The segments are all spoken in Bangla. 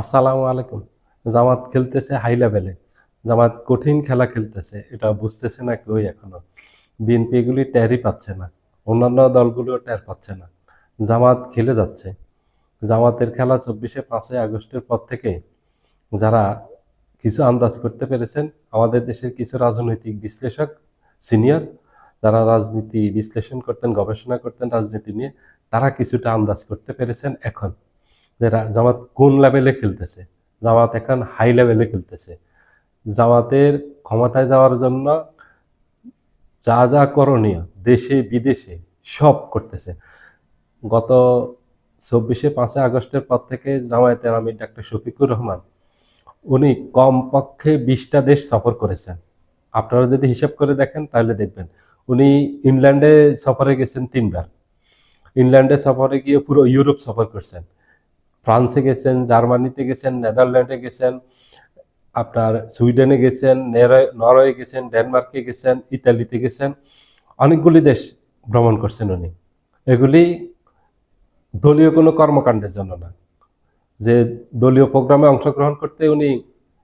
আসসালামু আলাইকুম। জামাত খেলতেছে হাই লেভেলে। জামাত কঠিন খেলা খেলতেছে, এটা বুঝতেছে না কেউই এখনও। বিএনপি এগুলি ট্যারই পাচ্ছে না, অন্যান্য দলগুলিও ট্যার পাচ্ছে না। জামাত খেলে যাচ্ছে। জামাতের খেলা চব্বিশে পাঁচই আগস্টের পর থেকে যারা কিছু আন্দাজ করতে পেরেছেন, আমাদের দেশের কিছু রাজনৈতিক বিশ্লেষক সিনিয়র, যারা রাজনীতি বিশ্লেষণ করতেন, গবেষণা করতেন, রাজনীতি নিয়ে, তারা কিছুটা আন্দাজ করতে পেরেছেন এখন। যে জামাত কোন লেভেলে খেলতেছে? জামাত এখন হাই লেভেলে খেলতেছে। জামাতের ক্ষমতায় যাওয়ার জন্য যা যা করণীয়, দেশে, বিদেশে সব করতেছে। গত চব্বিশে পাঁচই আগস্টের পর থেকে জামায়াতের আমি ডাক্তার শফিকুর রহমান, উনি কমপক্ষে বিশটা দেশ সফর করেছেন। আপনারা যদি হিসাব করে দেখেন তাহলে দেখবেন, উনি ইংল্যান্ডে সফরে গেছেন তিনবার। ইংল্যান্ডে সফরে গিয়ে পুরো ইউরোপ সফর করছেন। ফ্রান্সে গেছেন, জার্মানিতে গেছেন, নেদারল্যান্ডে গেছেন, আপনার সুইডেনে গেছেন নরওয়ে গেছেন, ডেনমার্কে গেছেন, ইতালিতে গেছেন, অনেকগুলি দেশ ভ্রমণ করছেন উনি। এগুলি দলীয় কোনো কর্মকাণ্ডের জন্য না। যে দলীয় প্রোগ্রামে অংশগ্রহণ করতে উনি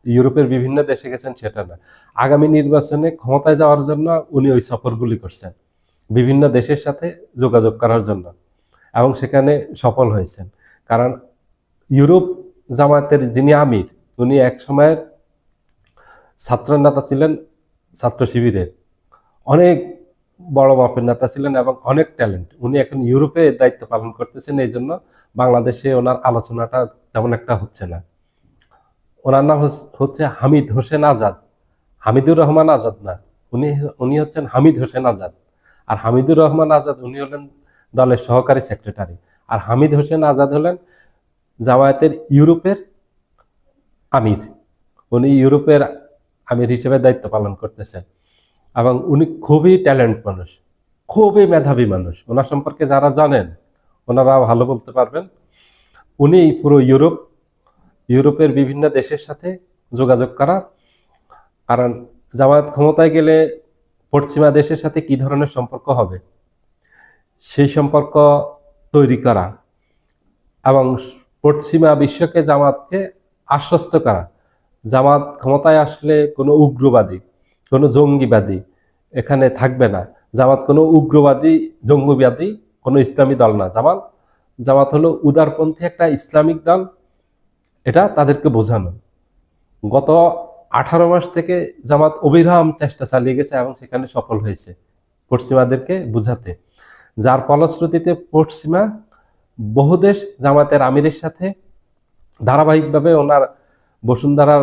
ইউরোপের বিভিন্ন দেশে গেছেন, সেটা না। আগামী নির্বাচনে ক্ষমতায় যাওয়ার জন্য উনি ওই সফরগুলি করছেন, বিভিন্ন দেশের সাথে যোগাযোগ করার জন্য, এবং সেখানে সফল হয়েছেন। কারণ ইউরোপ জামায়াতের যিনি আমির, উনি এক সময়ের ছাত্র নেতা ছিলেন, ছাত্র শিবিরের। অনেক বড় মাপের নেতা ছিলেন এবং অনেক ট্যালেন্ট। উনি এখন ইউরোপে দায়িত্ব পালন করতেছেন, এই জন্য বাংলাদেশে ওনার আলোচনাটা তেমন একটা হচ্ছে না। ওনার নাম হচ্ছে হামিদ হোসেন আজাদ। হামিদুর রহমান আজাদ না, উনি উনি হচ্ছেন হামিদ হোসেন আজাদ। আর হামিদুর রহমান আজাদ, উনি হলেন দলের সহকারী সেক্রেটারি। আর হামিদ হোসেন আজাদ হলেন জামায়াতের ইউরোপের আমির। উনি ইউরোপের আমির হিসেবে দায়িত্ব পালন করতেছেন। এবং উনি খুবই ট্যালেন্ট মানুষ, খুবই মেধাবী মানুষ। ওনার সম্পর্কে যারা জানেন ওনারা ভালো বলতে পারবেন। উনি পুরো ইউরোপ, ইউরোপের বিভিন্ন দেশের সাথে যোগাযোগ করা। কারণ জামায়াত ক্ষমতায় গেলে পশ্চিমা দেশের সাথে কি ধরনের সম্পর্ক হবে? সেই সম্পর্ক তৈরি করা। এবং পশ্চিমা বিশ্বকে জামাতকে আশ্বস্ত করা। জামাত ক্ষমতায় আসলে কোনো উগ্রবাদী, কোনো জঙ্গিবাদী এখানে থাকবে না। জামাত কোনো উগ্রবাদী, জঙ্গিবাদী কোনো ইসলামী দল না। জামাত জামাত হলো উদারপন্থী একটা ইসলামিক দল। এটা তাদেরকে বোঝানো। গত আঠারো মাস থেকে জামাত অবিরাম চেষ্টা চালিয়ে গেছে এবং সেখানে সফল হয়েছে পশ্চিমাদেরকে বুঝাতে। যার ফলশ্রুতিতে পশ্চিমা বহু দেশ জামাতের আমিরের সাথে ধারাবাহিকভাবে ওনার বসুন্ধরার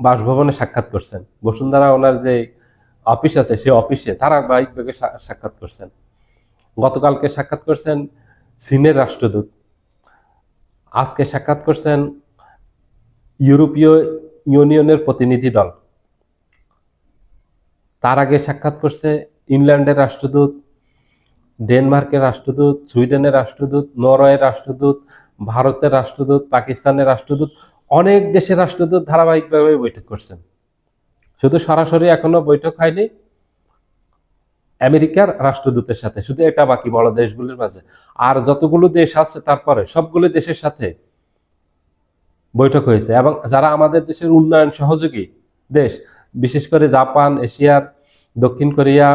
বাসভবনে সাক্ষাৎ করছেন। বসুন্ধরা ওনার যে অফিস আছে সে অফিসে ধারাবাহিকভাবে সাক্ষাৎ করছেন। গতকালকে সাক্ষাৎ করছেন চীনের রাষ্ট্রদূত। আজকে সাক্ষাৎ করছেন ইউরোপীয় ইউনিয়নের প্রতিনিধি দল। তার আগে সাক্ষাৎ করছে ইংল্যান্ডের রাষ্ট্রদূত ডেনমার্কের রাষ্ট্রদূত, সুইডেনের রাষ্ট্রদূত, নরওয়ের রাষ্ট্রদূত, ভারতের রাষ্ট্রদূত, পাকিস্তানের রাষ্ট্রদূত, অনেক দেশের রাষ্ট্রদূত ধারাবাহিকভাবে বৈঠক করছেন। শুধু সরাসরি এখনও বৈঠক হয়নি, আমেরিকার রাষ্ট্রদূতের সাথে, শুধু এটা বাকি বড় দেশগুলির মাঝে। আর যতগুলো দেশ আছে তারপরে সবগুলো দেশের সাথে বৈঠক হয়েছে। এবং যারা আমাদের দেশের উন্নয়ন সহযোগী দেশ, বিশেষ করে জাপান, এশিয়ার, দক্ষিণ কোরিয়া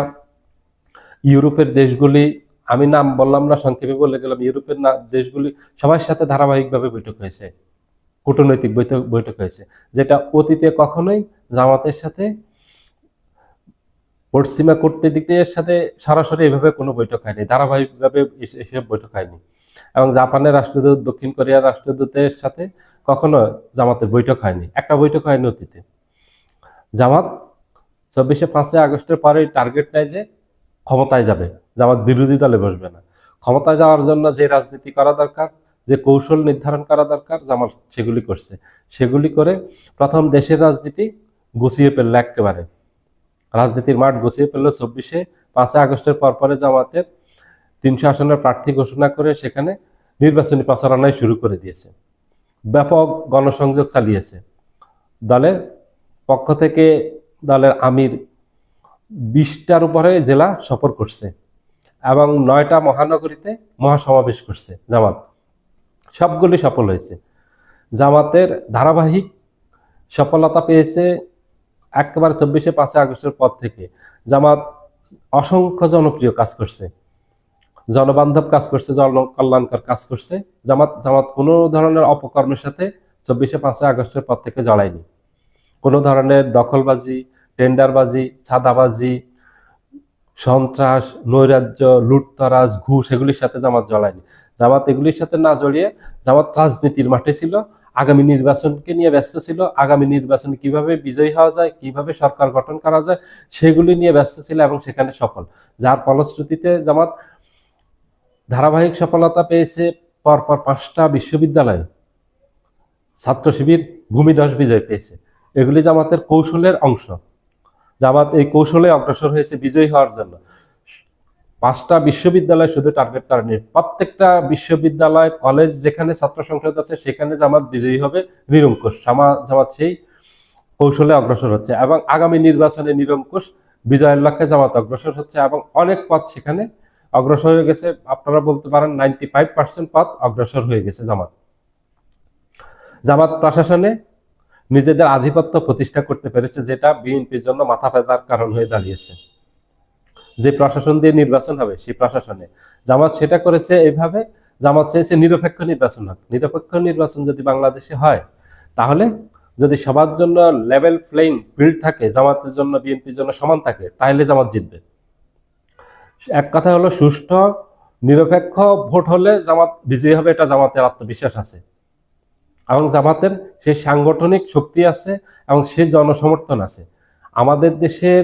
ইউরোপের দেশগুলি, আমি নাম বললাম না, সংক্ষেপে বলে গেলাম, ইউরোপের দেশগুলি সবার সাথে ধারাবাহিকভাবে বৈঠক হয়েছে, কূটনৈতিক বৈঠক বৈঠক হয়েছে, যেটা অতীতে কখনোই জামাতের সাথে, পশ্চিমা কূটনীতিকদের সাথে সরাসরি এভাবে কোনো বৈঠক হয়নি, ধারাবাহিকভাবে এস- এসব বৈঠক হয়নি, এবং জাপানের রাষ্ট্রদূত, দক্ষিণ কোরিয়ার রাষ্ট্রদূতের সাথে কখনো জামাতের বৈঠক হয়নি, একটা বৈঠক হয়নি অতীতে, জামাত চব্বিশে পাঁচই আগস্টের পরে টার্গেট নেয় যে ক্ষমতায় যাবে, জামাত বিরোধী দলে বসবে না। ক্ষমতায় যাওয়ার জন্য যে রাজনীতি করা দরকার, যে কৌশল নির্ধারণ করা দরকার, জামাত সেগুলি করছে। সেগুলি করে প্রথম দেশের রাজনীতি গুছিয়ে ফেলল একেবারে। রাজনীতির মাঠ গুছিয়ে ফেলল চব্বিশে পাঁচই আগস্টের পরপরে জামাতের তিনশো আসনের প্রার্থী ঘোষণা করে সেখানে নির্বাচনী প্রচারণায় শুরু করে দিয়েছে। ব্যাপক গণসংযোগ চালিয়েছে। দলের পক্ষ থেকে দলের আমির বিশটার উপরে জেলা সফর করছে এবং নয়টা মহানগরীতে মহাসমাবেশ করছে জামাত। সবগুলি সফল হয়েছে। জামাতের ধারাবাহিক সফলতা পেয়েছে একেবারে চব্বিশে পাঁচে আগস্টের পর থেকে। জামাত অসংখ্য জনপ্রিয় কাজ করছে। জনবান্ধব কাজ করছে, জনকল্যাণকর কাজ করছে। জামাত জামাত কোনো ধরনের অপকর্মের সাথে চব্বিশে পাঁচে আগস্টের পর থেকে জড়ায়নি। কোনো ধরনের দখলবাজি টেন্ডারবাজি ছাদাবাজি সন্ত্রাস, নৈরাজ্য, লুটতরাজ, ঘুষ এগুলির সাথে জামাত জড়ায়নি। জামাত এগুলির সাথে না জড়িয়ে জামাত রাজনীতির মাঠে ছিল, আগামী নির্বাচনকে নিয়ে ব্যস্ত ছিল, আগামী নির্বাচনে কীভাবে বিজয়ী হওয়া যায়, কীভাবে সরকার গঠন করা যায়, সেগুলি নিয়ে ব্যস্ত ছিল এবং সেখানে সফল। যার ফলশ্রুতিতে জামাত ধারাবাহিক সফলতা পেয়েছে, পরপর পাঁচটা বিশ্ববিদ্যালয়ে ছাত্র শিবির ভূমিধস বিজয় পেয়েছে। এগুলি জামাতের কৌশলের অংশ। জামাত এই কৌশলে অগ্রসর হয়েছে, বিজয়ী হওয়ার জন্য। পাঁচটা বিশ্ববিদ্যালয় শুধু টার্গেট করেনি প্রত্যেকটা বিশ্ববিদ্যালয়, কলেজ যেখানে ছাত্র সংসদ আছে, সেখানে জামাত বিজয়ী হবে, নিরঙ্কুশ। জামা- জামাত সেই কৌশলে অগ্রসর হচ্ছে এবং আগামী নির্বাচনে নিরঙ্কুশ বিজয়ের লক্ষ্যে জামাত অগ্রসর হচ্ছে এবং অনেক পথ সেখানে অগ্রসর হয়ে গেছে। আপনারা বলতে পারেন নাইনটি ফাইভ পার্সেন্ট পথ অগ্রসর হয়ে গেছে জামাত। জামাত প্রশাসনে নিজেদের আধিপত্য প্রতিষ্ঠা করতে পেরেছে, যেটা বিএনপির জন্য মাথা ব্যথার কারণ হয়ে দাঁড়িয়েছে। যে প্রশাসন দিয়ে নির্বাচন হবে, সেই প্রশাসনে। জামাত সেটা করেছে এইভাবে জামাত চেয়েছে নিরপেক্ষ নির্বাচন হোক। নিরপেক্ষ নির্বাচন যদি বাংলাদেশে হয়, তাহলে যদি সবার জন্য লেভেল প্লেইং ফিল্ড থাকে, জামাতের জন্য, বিএনপির জন্য সমান থাকে, তাহলে জামাত জিতবে। এক কথা হলো, সুষ্ঠু, নিরপেক্ষ ভোট হলে জামাত বিজয়ী হবে, এটা জামাতের আত্মবিশ্বাস আছে। এবং জামাতের সেই সাংগঠনিক শক্তি আছে এবং সেই জনসমর্থন আছে। আমাদের দেশের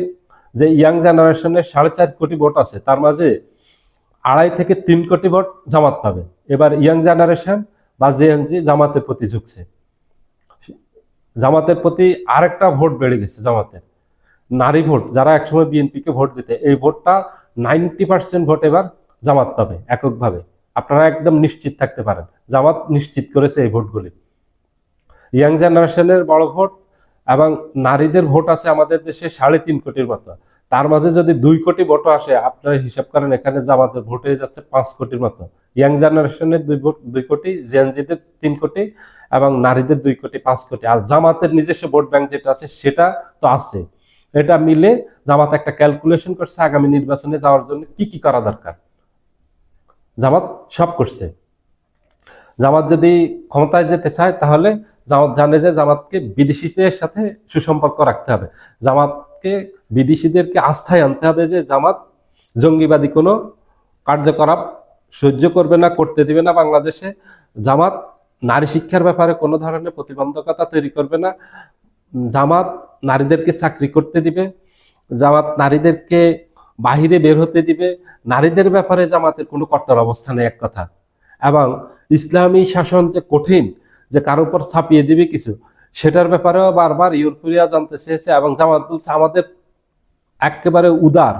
যে ইয়াং জেনারেশনের সাড়ে চার কোটি ভোট আছে, তার মাঝে আড়াই থেকে তিন কোটি ভোট জামাত পাবে। এবার ইয়াং জেনারেশন বা জেএনজি জামাতের প্রতি ঝুঁকছে। জামাতের প্রতি আরেকটা ভোট বেড়ে গেছে জামাতের। নারী ভোট, যারা একসময় বিএনপিকে ভোট দিতে, এই ভোটটা নাইনটি পার্সেন্ট ভোট এবার জামাত পাবে এককভাবে। আপনারা একদম নিশ্চিত থাকতে পারেন। জামাত নিশ্চিত করেছে এই ভোটগুলি। ইয়াং জেনারেশনের বড় ভোট এবং নারীদের ভোট আছে আমাদের দেশে সাড়ে তিন কোটির মতো। তার মাঝে যদি দুই কোটি ভোটও আসে, আপনারা হিসাব করেন, এখানে জামাতের ভোট হয়ে যাচ্ছে পাঁচ কোটির মতো। ইয়াং জেনারেশনের দুই ভোট, দুই কোটি জেএনজিদের তিন কোটি এবং নারীদের দুই কোটি, পাঁচ কোটি। আর জামাতের নিজস্ব ভোট ব্যাংক যেটা আছে, সেটা তো আছে। এটা মিলে জামাত একটা ক্যালকুলেশন করছে আগামী নির্বাচনে যাওয়ার জন্য কি কি করা দরকার। জামাত সব করছে। জামাত যদি ক্ষমতায় যেতে চায়, তাহলে জামাত জানে যে জামাতকে বিদেশিদের সাথে সুসম্পর্ক রাখতে হবে। জামাতকে বিদেশিদেরকে আস্থায় আনতে হবে যে জামাত জঙ্গিবাদী কোনো কার্যকলাপ সহ্য করবে না, করতে দিবে না বাংলাদেশে। জামাত নারী শিক্ষার ব্যাপারে কোনো ধরনের প্রতিবন্ধকতা তৈরি করবে না। জামাত নারীদেরকে চাকরি করতে দিবে। জামাত নারীদেরকে বাহিরে বের হতে দিবে। নারীদের ব্যাপারে জামাতের কোনো কট্টর অবস্থানে এক কথা। এবং ইসলামী শাসন যে কঠিন যে কারও উপর ছাপিয়ে দিবে কিছু? সেটার ব্যাপারেও বারবার ইউরোপিয়া জানতে চেয়েছে এবং জামাত বলছে, আমাদের একেবারে উদার।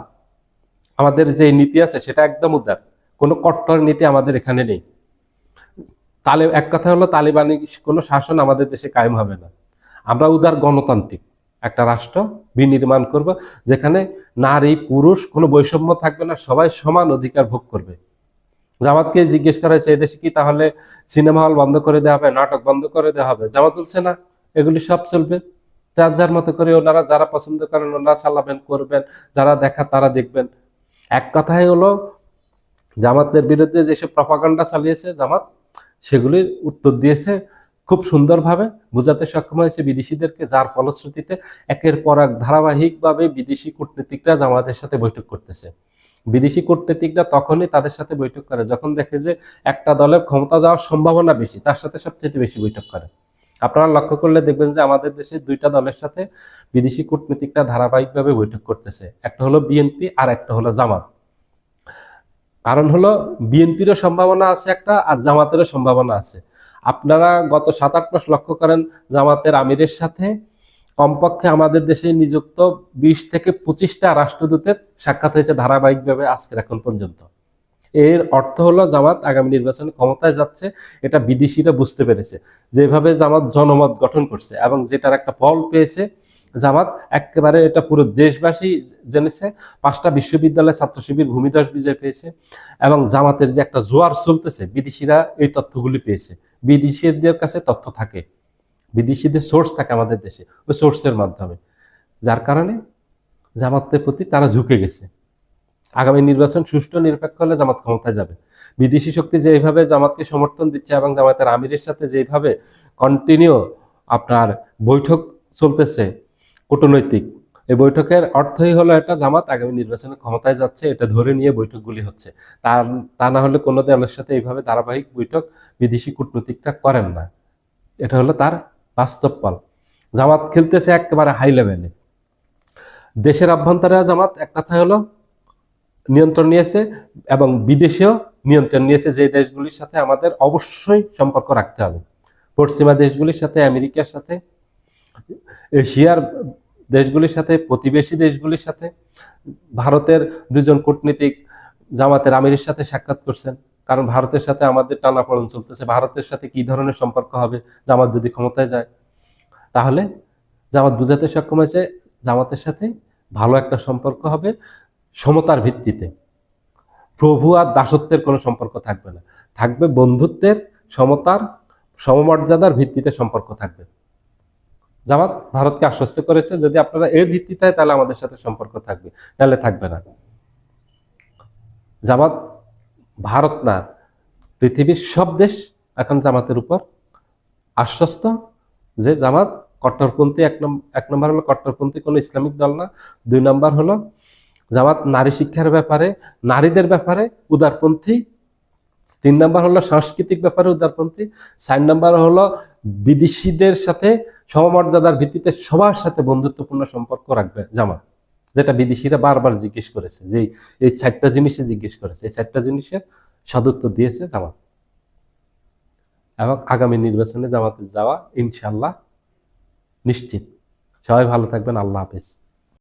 আমাদের যে নীতি আছে, সেটা একদম উদার। কোনো কট্টর নীতি আমাদের এখানে নেই। তালে, এক কথা হলো, তালিবানি কোনো শাসন আমাদের দেশে কায়েম হবে না। আমরা উদার গণতান্ত্রিক একটা রাষ্ট্র বিনির্মাণ করব, যেখানে নারী, পুরুষ কোনো বৈষম্য থাকবে না, সবাই সমান অধিকার ভোগ করবে। জামাতকে জিজ্ঞেস করা হয়েছে এদেশে কি তাহলে সিনেমা হল বন্ধ করে দেওয়া হবে, নাটক বন্ধ করে দেওয়া হবে? জামাত বলছে, না, এগুলি সব চলবে। যার যার মতো করে ওনারা যারা পছন্দ করেন, ওনারা চালাবেন, করবেন, যারা দেখা তারা দেখবেন। এক কথাই হলো জামাতের বিরুদ্ধে যেসব প্রপাগান্ডা চালিয়েছে জামাত সেগুলির উত্তর দিয়েছে খুব সুন্দরভাবে, বোঝাতে সক্ষম হয়েছে বিদেশিদেরকে, যার ফলশ্রুতিতে একের পর এক ধারাবাহিকভাবে বিদেশি কূটনীতিকরা জামাতের সাথে বৈঠক করতেছে। বিদেশি কূটনীতিকরা তখনই তাদের সাথে বৈঠক করে, যখন দেখে যে একটা দলের ক্ষমতা যাওয়ার সম্ভাবনা বেশি, তার সাথে সবচেয়ে বেশি বৈঠক করে। আপনারা লক্ষ্য করলে দেখবেন যে আমাদের দেশে দুইটা দলের সাথে বিদেশি কূটনীতিকরা ধারাবাহিকভাবে বৈঠক করতেছে, একটা হলো বিএনপি আর একটা হলো জামাত। কারণ হলো বিএনপিরও সম্ভাবনা আছে একটা আর জামাতেরও সম্ভাবনা আছে। আপনারা গত সাত আট মাস লক্ষ্য করেন জামাতের আমিরের সাথে কমপক্ষে আমাদের দেশে নিযুক্ত বিশ থেকে পঁচিশটা রাষ্ট্রদূতের সাক্ষাৎ হয়েছে ধারাবাহিকভাবে আজকের এখন পর্যন্ত। এর অর্থ হলো জামাত আগামী নির্বাচনে ক্ষমতায় যাচ্ছে, এটা বিদেশিরা বুঝতে পেরেছে। যেভাবে জামাত জনমত গঠন করছে এবং যেটার একটা ফল পেয়েছে, জামাত একেবারে এটা পুরো দেশবাসী জেনেছে, পাঁচটা বিশ্ববিদ্যালয়ের ছাত্র শিবির ভূমিদস বিজয় পেয়েছে এবং জামাতের যে একটা জোয়ার চলতেছে, বিদেশিরা এই তথ্যগুলি পেয়েছে। বিদেশিদের কাছে তথ্য থাকে। বিদেশিদের সোর্স থাকে আমাদের দেশে, ওই সোর্সের মাধ্যমে। যার কারণে জামাতের প্রতি তারা ঝুঁকে গেছে। আগামী নির্বাচন সুষ্ঠু, নিরপেক্ষ হলে জামাত ক্ষমতায় যাবে। বিদেশি শক্তি যেভাবে জামাতকে সমর্থন দিচ্ছে এবং জামাতের আমিরের সাথে যেভাবে কন্টিনিউ আপনার বৈঠক চলতেছে কূটনৈতিক, এই বৈঠকের অর্থই হলো এটা, জামাত আগামী নির্বাচনে ক্ষমতায় যাচ্ছে, এটা ধরে নিয়ে বৈঠকগুলি হচ্ছে। তার, তা না হলে কোনো দলের সাথে এইভাবে ধারাবাহিক বৈঠক বিদেশি কূটনীতিকরা করেন না। এটা হলো তার বাস্তব ফল জামাত খেলতেছে একেবারে হাই লেভেলে দেশের অভ্যন্তরে জামাত, এক কথা হলো, নিয়ন্ত্রণ নিয়েছে এবং বিদেশেও নিয়ন্ত্রণ নিয়েছে যে দেশগুলির সাথে আমাদের অবশ্যই সম্পর্ক রাখতে হবে। পশ্চিমা দেশগুলির সাথে, আমেরিকার সাথে, এশিয়ার দেশগুলির সাথে, প্রতিবেশী দেশগুলির সাথে, ভারতের দুজন কূটনীতিক জামাতের আমিরের সাথে সাক্ষাৎ করছেন। কারণ ভারতের সাথে আমাদের টানাপড়ন চলতেছে। ভারতের সাথে কি ধরনের সম্পর্ক হবে? জামাত যদি ক্ষমতায় যায়, তাহলে জামাত বুঝাতে সক্ষম হয়েছে জামাতের সাথে ভালো একটা সম্পর্ক হবে সমতার ভিত্তিতে। প্রভু আর দাসত্বের কোনো সম্পর্ক থাকবে না। থাকবে বন্ধুত্বের, সমতার, সমমর্যাদার ভিত্তিতে সম্পর্ক থাকবে। জামাত ভারতকে আশ্বস্ত করেছে, যদি আপনারা এর ভিত্তিতে, তাহলে আমাদের সাথে সম্পর্ক থাকবে। নাহলে থাকবে না। জামাত ভারত না, পৃথিবীর সব দেশ এখন জামাতের উপর আশ্বস্ত যে জামাত কট্টরপন্থী, এক নম্বর এক নম্বর হলো কট্টরপন্থী, কোনো ইসলামিক দল না। দুই নম্বর হলো জামাত নারী শিক্ষার ব্যাপারে, নারীদের ব্যাপারে উদারপন্থী। তিন নম্বর হলো সাংস্কৃতিক ব্যাপারে উদারপন্থী। চার নম্বর হলো বিদেশিদের সাথে সমমর্যাদার ভিত্তিতে সবার সাথে বন্ধুত্বপূর্ণ সম্পর্ক রাখবে জামাত। যেটা বিদেশিরা বারবার জিজ্ঞেস করেছে, যে এই চারটা জিনিসে জিজ্ঞেস করেছে, এই চারটা জিনিসের সদুত্তর দিয়েছে জামাত। এবং আগামী নির্বাচনে জামাতে যাওয়া ইনশাল্লাহ নিশ্চিত। সবাই ভালো থাকবেন, আল্লাহ হাফেজ।